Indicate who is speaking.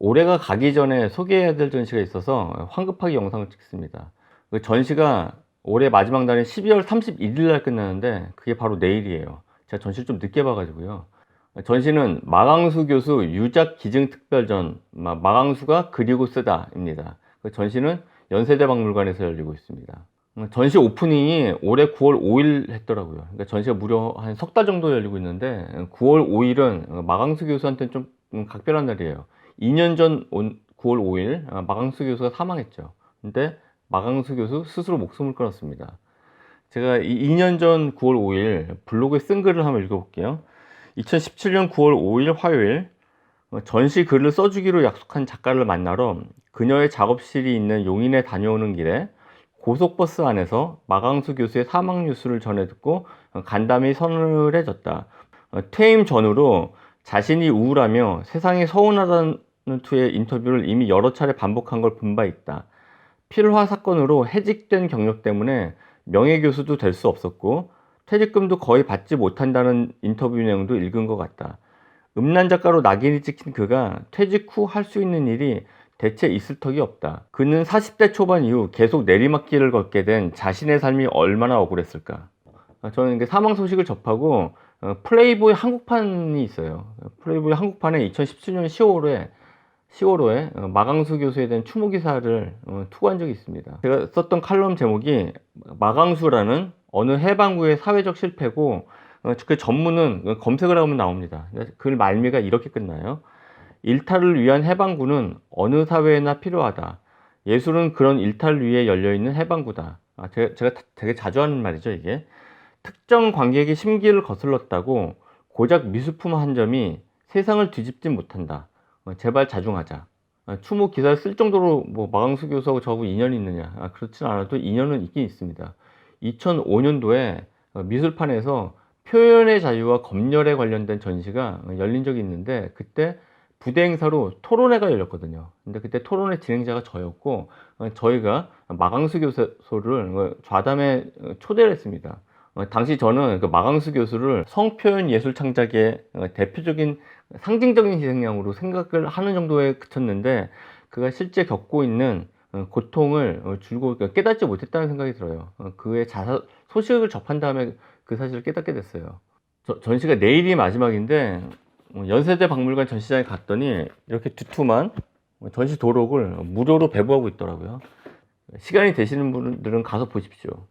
Speaker 1: 올해가 가기 전에 소개해야 될 전시가 있어서 황급하게 영상을 찍습니다. 그 전시가 올해 마지막 날인 12월 31일 날 끝나는데 그게 바로 내일이에요. 제가 전시를 좀 늦게 봐가지고요. 전시는 마강수 교수 유작 기증 특별전 마- 마강수가 그리고 쓰다입니다. 그 전시는 연세대 박물관에서 열리고 있습니다. 음, 전시 오프닝이 올해 9월 5일 했더라고요. 그러니까 전시가 무려 한 석 달 정도 열리고 있는데 9월 5일은 마강수 교수한테는 좀 음, 각별한 날이에요. 2년 전 온- 9월 5일 아, 마강수 교수가 사망했죠. 근데 마강수 교수 스스로 목숨을 끊었습니다. 제가 이 2년 전 9월 5일 블로그에 쓴 글을 한번 읽어볼게요. 2017년 9월 5일 화요일 어, 전시 글을 써주기로 약속한 작가를 만나러 그녀의 작업실이 있는 용인에 다녀오는 길에 고속버스 안에서 마강수 교수의 사망 뉴스를 전해 듣고 어, 간담이 서늘해졌다. 어, 퇴임 전후로 자신이 우울하며 세상이 서운하다는 투의 인터뷰를 이미 여러 차례 반복한 걸 본 바 있다. 필화 사건으로 해직된 경력 때문에 명예교수도 될 수 없었고 퇴직금도 거의 받지 못한다는 인터뷰 내용도 읽은 것 같다. 음란 작가로 낙인이 찍힌 그가 퇴직 후 할 수 있는 일이 대체 있을 턱이 없다. 그는 40대 초반 이후 계속 내리막길을 걷게 된 자신의 삶이 얼마나 억울했을까. 아, 저는 이게 사망 소식을 접하고 어, 플레이보이 한국판이 있어요. 플레이보이 한국판에 2017년 10월에 10월호에 어, 마강수 교수에 대한 추모 기사를 어, 투고한 적이 있습니다. 제가 썼던 칼럼 제목이 마강수라는 어느 해방구의 사회적 실패고 어, 그 전문은 검색을 하면 나옵니다. 글 말미가 이렇게 끝나요. 일탈을 위한 해방구는 어느 사회에나 필요하다. 예술은 그런 일탈을 위해 열려있는 해방구다. 아, 제가, 제가 되게 자주 하는 말이죠, 이게. 특정 관객의 심기를 거슬렀다고 고작 미술품 한 점이 세상을 뒤집지 못한다. 어, 제발 자중하자. 아, 추모 기사를 쓸 정도로 뭐 마강수 교수하고 저하고 인연이 있느냐? 아, 그렇진 않아도 인연은 있긴 있습니다. 2005년도에 어, 미술판에서 표현의 자유와 검열에 관련된 전시가 어, 열린 적이 있는데 그때 부대 행사로 토론회가 열렸거든요. 근데 그때 토론회 진행자가 저였고 어, 저희가 마강수 교수를 어, 좌담에 어, 초대를 했습니다. 어, 당시 저는 그 마강수 교수를 성표현 예술 창작의 어, 대표적인 상징적인 희생양으로 생각을 하는 정도에 그쳤는데 그가 실제 겪고 있는 어, 고통을 어, 줄고 깨닫지 못했다는 생각이 들어요. 어, 그의 자살 소식을 접한 다음에 그 사실을 깨닫게 됐어요. 저- 전시가 내일이 마지막인데 어, 연세대 박물관 전시장에 갔더니 이렇게 두툼한 어, 전시 도록을 무료로 배부하고 있더라고요. 시간이 되시는 분들은 가서 보십시오.